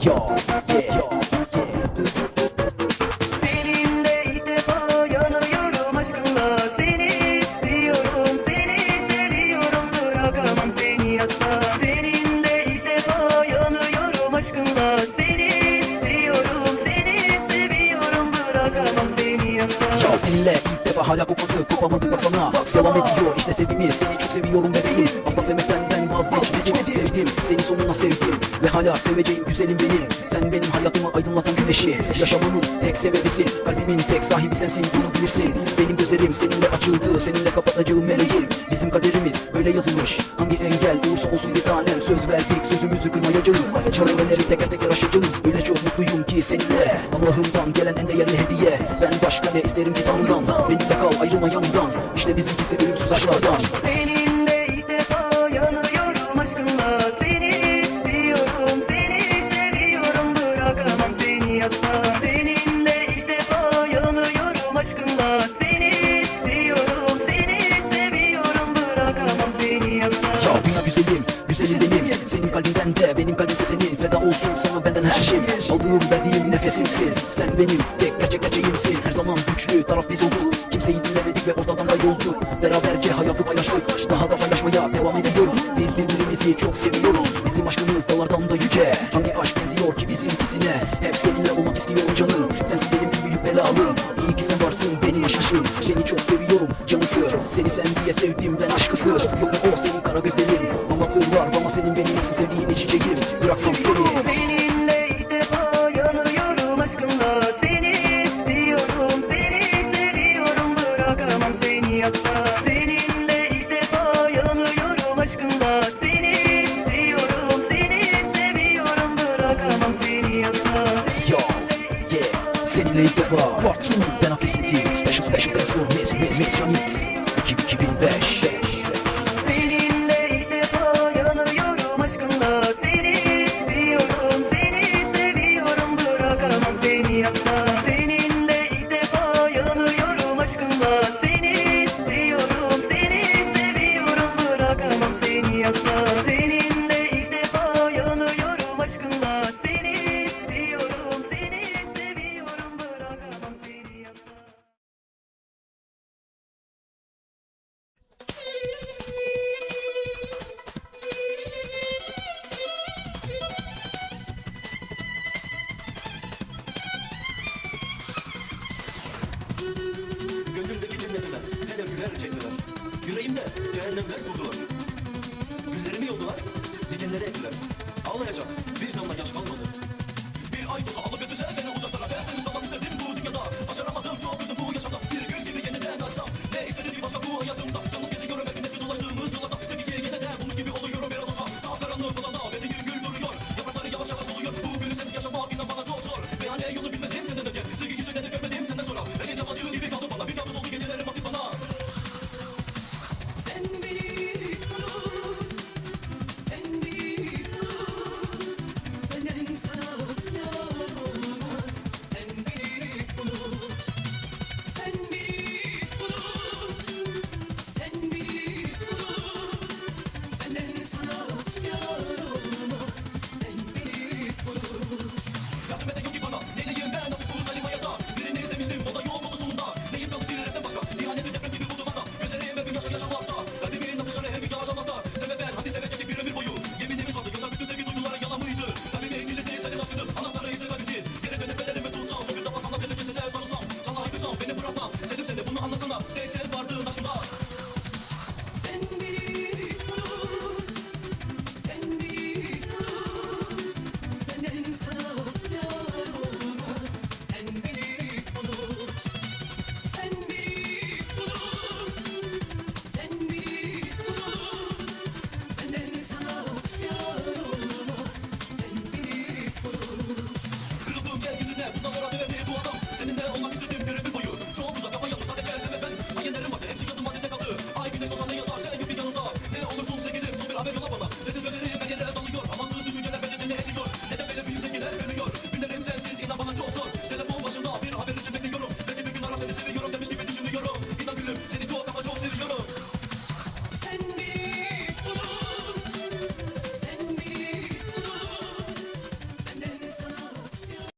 Yo, hala kopmadı kopamadık baksana Devam ediyor işte sevgimiz seni çok seviyorum bebeğim Asla sevmekten ben vazgeçmedim. Sevdim seni sonuna sevdim. Ve hala seveceğim güzelim benim. Sen benim hayatımı aydınlatan güneşi. Yaşamamın tek sebebisin. Kalbimin tek sahibi sensin bunu bilirsin. Benim gözlerim seninle açıldı Seninle kapatacağım meleğim Bizim kaderimiz böyle yazılmış. Hangi engel olursa olsun bir tanem Söz verdik sözümüzü kırmayacağız. Çareleri teker teker aşacağız. Öyle çok mutluyum ki seninle. Allah'ımdan gelen en değerli hediye. Ben başka ne isterim ki Tanrı'dan? Benimle kal ayrılma yanımdan. İşte bizimkisi ölümsüz aşklardan. Seninle ilk defa yanıyorum aşkınla Seni istiyorum, seni seviyorum. Bırakamam seni asla. Seninle ilk defa yanıyorum aşkınla Seni istiyorum, seni seviyorum. Bırakamam seni asla. Ya dünya güzelim, güzelim benim. Senin kalbinden de benim kalbimse senin. Feda olsun sana benden her şey. Aldığım verdiğim nefesimsin Sen benim olduk Kimseyi dinlemedik ve ortadan kaybolduk Beraberce hayatı paylaştık. Daha da paylaşmaya devam ediyoruz. Biz birbirimizi çok seviyoruz. Bizim aşkımız dağlardan da yüce. Hangi aşk benziyor ki bizimkisine Hep seninle olmak istiyorum canım. Sensin benim en büyük belalım İyi ki sen varsın beni yaşasın. Seni çok seviyorum canısı Seni sen diye sevdim ben aşkısı Yok o senin kara gözlerin? Anlatırlar ama senin beni nasıl sevdiğini çiçeğim Bıraksam seni Seninle ilk defa yanıyorum aşkınla Seni istiyorum, seni seviyorum. Bırakamam seni yeah. Seninle ilk defa. Part 2 Ben esinti Special special thanks for Miss Miss Miss Yanix 2005 Gönlümdeki cennetime tenebbüler çektiler. Yüreğimde cehennemler kurdular. They